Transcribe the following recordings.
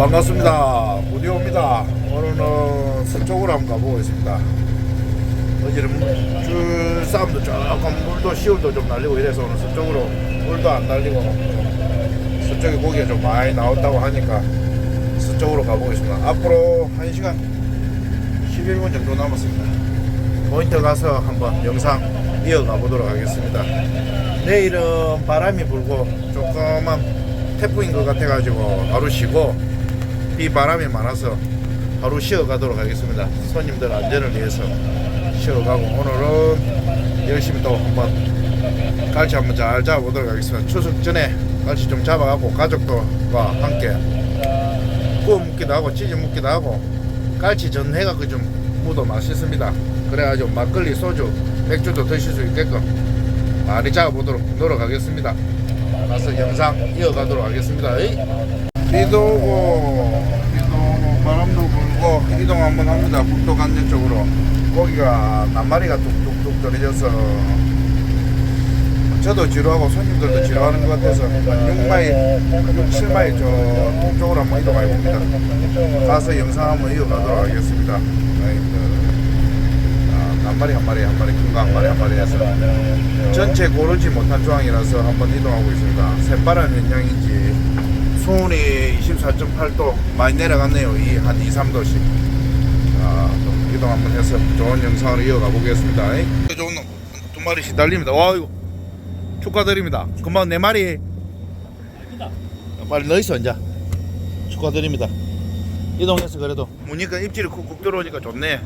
반갑습니다. 무디오입니다. 오늘은 서쪽으로 한번 가보겠습니다. 어제는 줄 싸움도 조금 물도 시울도 좀 날리고 이래서 오늘 서쪽으로 물도 안 날리고 좀 서쪽에 고기가 좀 많이 나왔다고 하니까 서쪽으로 가보겠습니다. 앞으로 1시간 11분 정도 남았습니다. 포인트 가서 한번 영상 이어가 보도록 하겠습니다. 내일은 바람이 불고 조금만 태풍인 것 같아가지고 하루 쉬고 비 바람이 많아서 하루 쉬어가도록 하겠습니다. 손님들 안전을 위해서 쉬어가고 오늘은 열심히 또 한번 갈치 한번 잘 잡아보도록 하겠습니다. 추석 전에 갈치 좀 잡아가고 가족들과 함께 구워 먹기도 하고 찌져 먹기도 하고 갈치 전해가 그좀 무도 맛있습니다. 그래가지고 막걸리 소주 맥주도 드실 수 있게끔 많이 잡아보도록 노력하겠습니다. 가서 영상 이어가도록 하겠습니다. 비도 오고 비도 오고 바람도 불고 이동 한번 합니다. 북도 간전 쪽으로 고기가 낱마리가 뚝뚝뚝 떨어져서 저도 지루하고 손님들도 지루하는 것 같아서 한 6마일, 6, 7마일 저 동쪽으로 한번 이동해 봅니다. 가서 영상 한번 이어가도록 하겠습니다. 아, 한 마리 한 마리 한 마리 큰 거 한 마리 한 마리 해서 전체 고르지 못한 조항이라서 한번 이동하고 있습니다. 새바람 몇 양인지 수온이 24.8도 많이 내려갔네요. 이 한 2, 3도씩. 아, 또 이동 한번 해서 좋은 영상으로 이어가 보겠습니다. 좋은 놈 두 마리씩 달립니다. 와 이거 축하드립니다. 금방 네 마리. 빨리 넣으셔 이제. 축하드립니다. 이동해서 그래도 무니까 입질이 쿡쿡 들어오니까 좋네.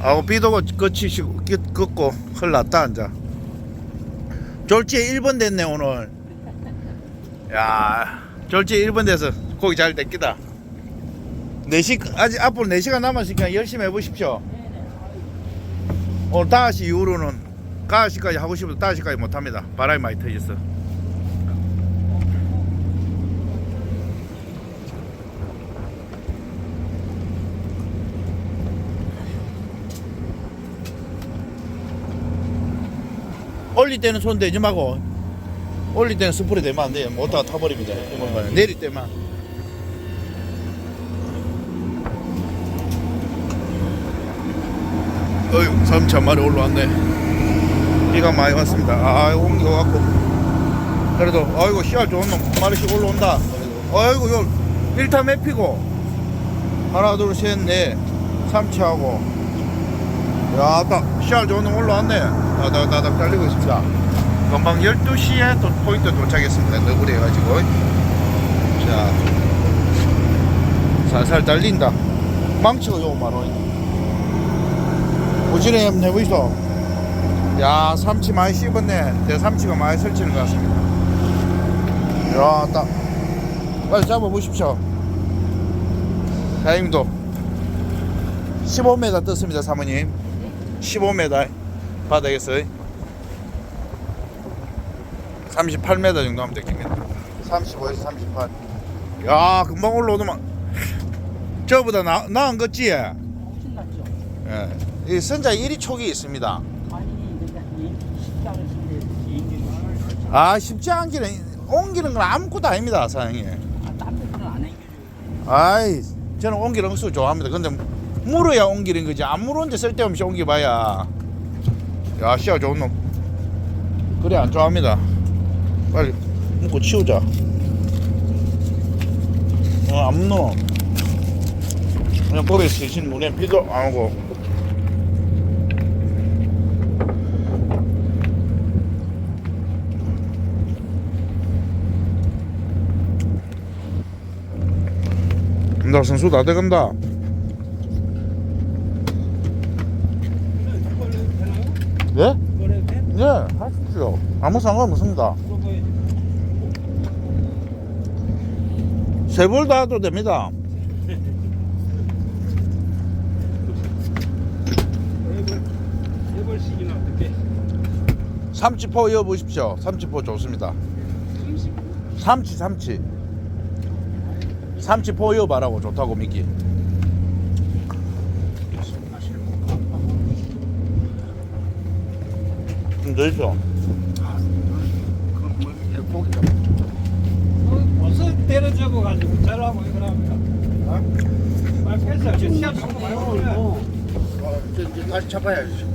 아우 비도 끝이 긋고 흘렀다 앉아 졸지에 1번 됐네 오늘. 야 졸지에 1번 돼서 고기 잘 땡기다. 4시 아직 앞으로 4시간 남았으니까 열심히 해보십시오. 오늘 5시 이후로는 5시까지 하고 싶어도 5시까지 못합니다. 바람이 많이 터졌어 올릴 때는 손 대지 말고 올릴 때는 스프레이 대면 안 돼요. 못다가 타버립니다. 이번만 내릴 때만. 어휴 삼치 한 마리 올라왔네. 비가 많이 왔습니다. 아 옮겨갖고. 그래도 아이고 씨알 좋은 놈한 마리씩 올라온다. 아이고 요 일타 매피고. 하나 둘 셋넷. 삼치하고 야, 딱 좋은 놈 올라왔네. 다닥다닥 달리고 있습니다. 금방 12시에 도, 포인트 도착했습니다. 너구리 해가지고. 자, 살살 달린다. 망치고 요 바로. 부지런히 한번 해보이소. 야, 삼치 많이 씹었네. 내 삼치가 많이 설치는 것 같습니다. 야, 딱. 빨리 잡아보십시오. 다행히도 15m 떴습니다, 사모님. 15m 바닥에서 38m 정도 하면 되겠습니다 35에서 38. 야 금방 올라오더만 저보다 나, 나은 거지? 예. 훨씬 낫죠. 이 선자 1위 촉이 있습니다 아니 아 쉽지 않기는 옮기는 건 아무것도 아닙니다 사장님 아딴 데서는 안 해결해요. 아이 저는 옮기는 수 좋아합니다 근데 물어야 옮기는 거지. 안 물었는데 쓸데없이 옮겨봐야. 야 씨야 좋은 놈. 그래 안 좋아합니다. 빨리 묶고 치우자. 어안 묻노 그냥 법에 쓰신 물에 비도 안 오고. 나 선수 다 돼간다 예? 예, 하십시오. 아무 상관 없습니다. 세벌 다 해도 됩니다. 세벌씩이나 어떻게? 삼치포 이어 보십시오. 삼치포 좋습니다. 삼치, 삼치. 삼치포 이어 바라고 좋다고 미끼. 좀더 있어. 그럼 뭐 고기가 뼈 접어가지고 잘라고 그럽니다. 말 뺐어. 지금 시합 정도 말고 그래. 어, 이제, 이제 다시 잡아야지.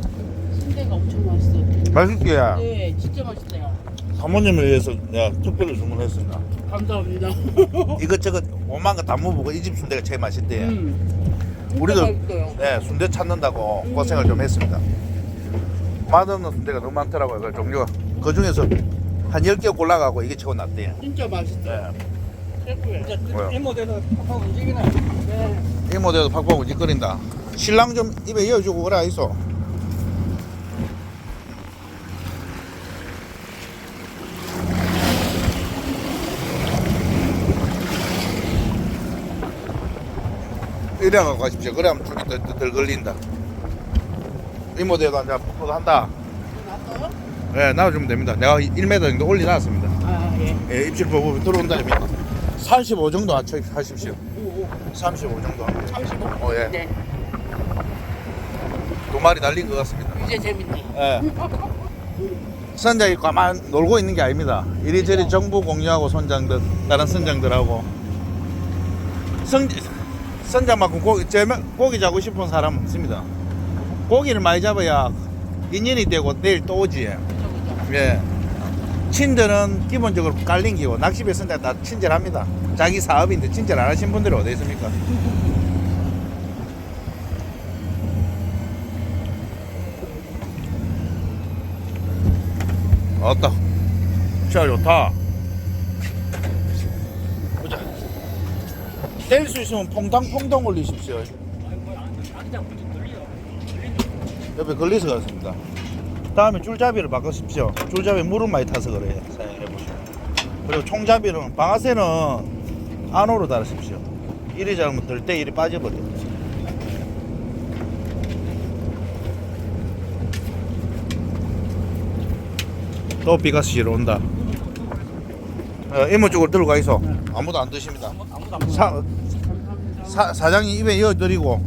순대가 엄청 맛있어요. 맛있게. 네, 진짜 맛있어요. 사모님을 위해서 내가 특별히 주문했습니다. 감사합니다. 이것저것 오만 거 다 먹어보고 이 집 순대가 제일 맛있대요. 음. 우리도. 네, 순대 찾는다고 음. 고생을 좀 했습니다. 맛없는 순대가 너무 많더라고요. 그 종류가. 그 중에서 한 10개 골라가고 이게 최고 낫대요. 진짜 맛있어요. 네. 셰프예요. 뭐야? 이모대도 하고 움직이네. 네. 이 모델도 팍팍 우직거린다. 신랑 좀 입에 이어주고 그래 있어. 이래 갖고 가십시오. 그래야면 줄이 덜 걸린다. 이 모델도 이제 팍팍 한다. 났어요? 네, 나와주면 됩니다. 내가 1m 정도 올려놨습니다. 아, 예. 예, 입질 보고 들어온다니까. 35 정도 하십시오. 35 정도. 35. 어, 예. 네. 두 마리 날린 것 같습니다. 이제 재밌네. 예. 선장이 가만 놀고 있는 게 아닙니다. 이리저리 정보 공유하고 선장들, 다른 선장들하고. 선, 선장만큼 고기, 제 고기 잡고 싶은 사람 없습니다. 고기를 많이 잡아야 인연이 되고 내일 또 오지. 그죠, 그죠. 예. 친절은 기본적으로 깔린 기고 낚시 배 선장 다 친절합니다. 자기 사업인데 친절 안 하신 분들이 어디 있습니까? 왔다. 자 좋다. 보자. 뗄 수 있으면 퐁당퐁당 올리십시오. 옆에 걸려서 갔습니다. 다음에 줄잡이를 바꾸십시오. 줄잡이 물을 많이 타서 그래요. 사용해 보시면. 그리고 총잡이는 방아쇠는 안으로 달으십시오. 이리 잘못 들 때 이리 빠져버려요. 또 비가 스시러 온다. 어, 이모 쪽으로 들고 가 있어. 아무도 안 드십니다. 사, 사, 사장이 입에 이어드리고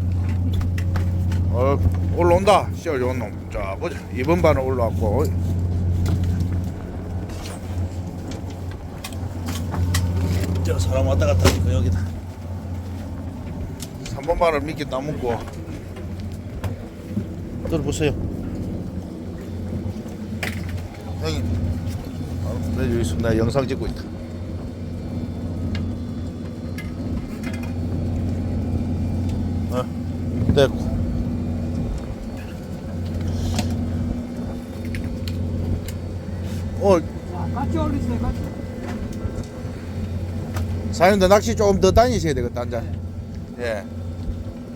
어, 올라온다. 씨알 좋은 놈자 보자. 이번 반은 올라왔고. 저 사람 왔다 갔다 하니까 여기다. 3번 반을 미끼 따먹고. 들어보세요. 형님 어, 네, 여기 있습니다 나 영상 찍고 있다. 어, 됐 자, 같이 올리세요. 같이. 사장님도 낚시 조금 더 다니셔야 되겠다 한자 예.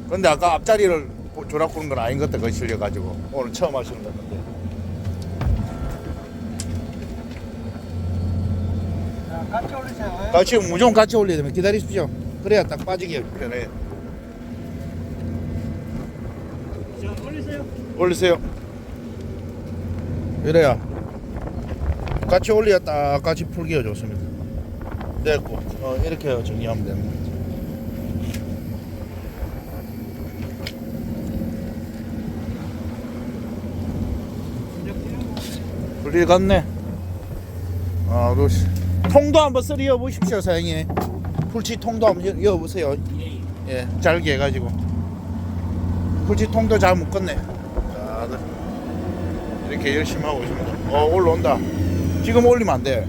근데 아까 앞자리를 조락구는 건 아닌 것 같아 그 실려가지고 오늘 처음 하시는 것 같은데. 자, 같이 올리세요. 같이 무조건 같이 올려야 되면 기다리십시오. 그래야 딱 빠지기 편해 자, 올리세요. 올리세요? 이래야 같이 올려야 딱 같이 풀기가 좋습니다. 됐고 어, 이렇게 정리하면 됩니다. 풀리 갔네. 아, 또 씨. 통도 한번 쓰리어 보십시오 사장님. 풀치 통도 한번 여- 여보세요. 예 잘게 해가지고. 풀치 통도 잘 묶었네. 다들 이렇게 열심히 하고 있습니다. 어 올라온다 지금 올리면 안돼.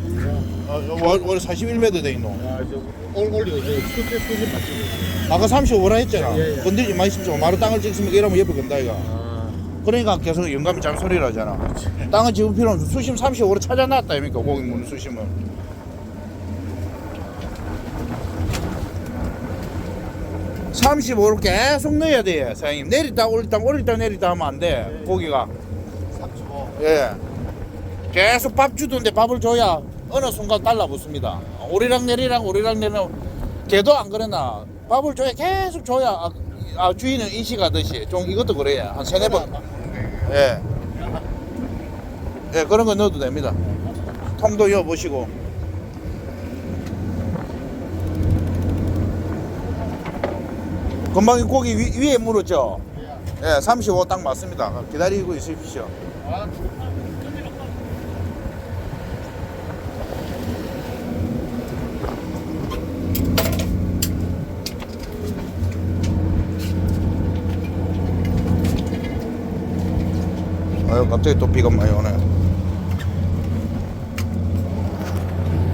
어, 월, 월 41m 돼 있노 올 올리고 이제 수제 수제 맞추고 아까 35라 했잖아. 예, 예. 건들지 마십시오 마루 땅을 찍으면 이러면 옆에 건다 이가 아. 그러니까 계속 영감이 잔소리를 하잖아. 땅은 지금 필요 없어 수심 35로 찾아놨다 입니까 고기 무는 수심을. (35로) 계속 넣어야 돼 사장님. 내리다 올리다 올리다 내리다 하면 안 돼 고기가. 35 예 계속 밥 주던데 밥을 줘야 어느 순간 달라붙습니다 오리락 내리락 오리락 내리락 걔도 안 그러나 밥을 줘야 계속 줘야 아, 아, 주인은 인식하듯이 좀 이것도 그래야 한 세네 번 예. 예, 그런 거 넣어도 됩니다. 통도 이어 보시고. 금방 이 고기 위, 위에 물었죠? 예, 35 딱 맞습니다. 기다리고 있으십시오. 갑자기 또 비가 많이 오네.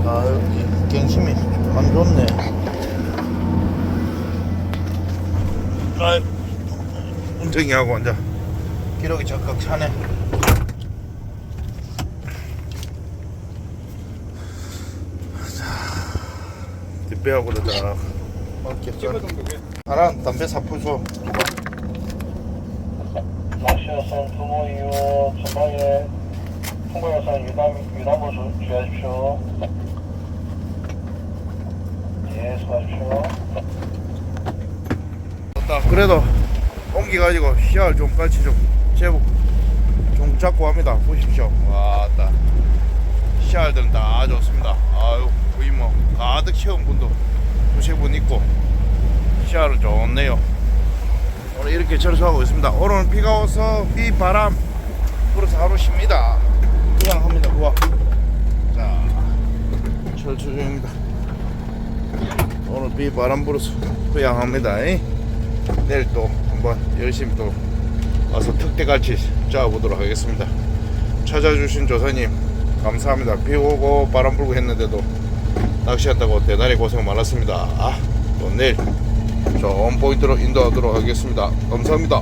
아유 이 갱심이 안 좋네. 아유 운전이 하고 이제 기록이 적극 차네. 어깨 썰 하나 담배 사포 줘 낚시여선 부모 이후 전방에 통과여선 유담으로 주- 주의하십시오. 예, 수고하십시오. 다 그래도 옮겨가지고 씨알 좀 같이 좀 제복 좀 잡고 합니다. 보십시오. 와따 씨알들은 다 좋습니다. 아유 거의 뭐 가득 채운 분도 두세 분 있고 씨알은 좋네요 오늘 이렇게 철수하고 있습니다. 오늘은 비가 와서 비 바람 불어서 하루 쉽니다. 그냥 합니다 우와 자 철수 중입니다. 오늘 비 바람 불어서 후양합니다. 내일 또 한번 열심히 또 와서 특대같이 짜보도록 하겠습니다. 찾아주신 조사님 감사합니다. 비 오고 바람 불고 했는데도 낚시한다고 대단히 고생 많았습니다. 아, 또 내일 좋은 포인트로 인도하도록 하겠습니다. 감사합니다